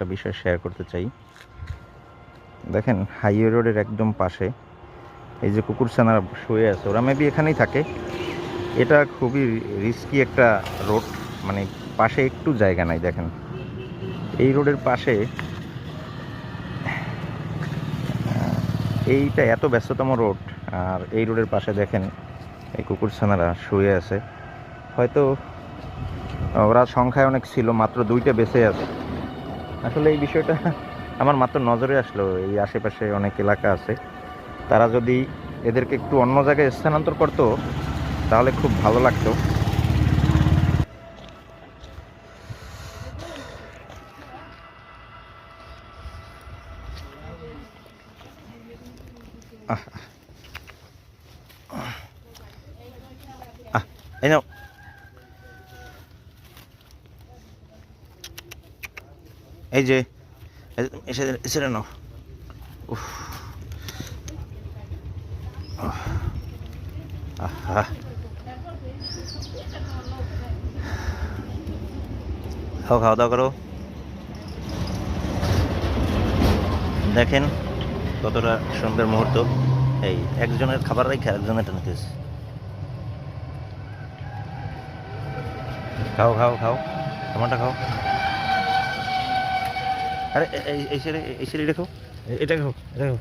একটা বিষয় শেয়ার করতে চাই। দেখেন হাইওয়ে রোডের একদম পাশে এই যে কুকুরছানারা শুয়ে আছে, ওরা মেবি এখানেই থাকে। এটা খুবই রিস্কি একটা রোড মানে পাশে একটু জায়গা নাই, দেখেন। এই রোডের পাশে, এইটা এত ব্যস্ততম রোড আর এই রোডের পাশে দেখেন, এই কুকুরছানারা শুয়ে আছে। হয়তো ওরা সংখ্যায় অনেক ছিল, মাত্র দুইটা বেঁচে আছে। আসলে এই বিষয়টা আমার মাত্র নজরে আসলো এই আশেপাশে অনেক এলাকা আছে। তারা যদি এদেরকে একটু অন্য জায়গায় স্থানান্তর করতো তাহলে খুব ভালো লাগতো। আহ, এই নাও। এই যে এসে এসে নাও। আহ, খাও খাওয়া দাওয়া করো। দেখেন কতটা সুন্দর মুহূর্ত। এই একজনের খাবার রেখে একজনের নিতেছে খাও খাও খাও। টমাটো খাও। আরে এই ছেলে এই ছেলে দেখো এটা দেখো এটা খাও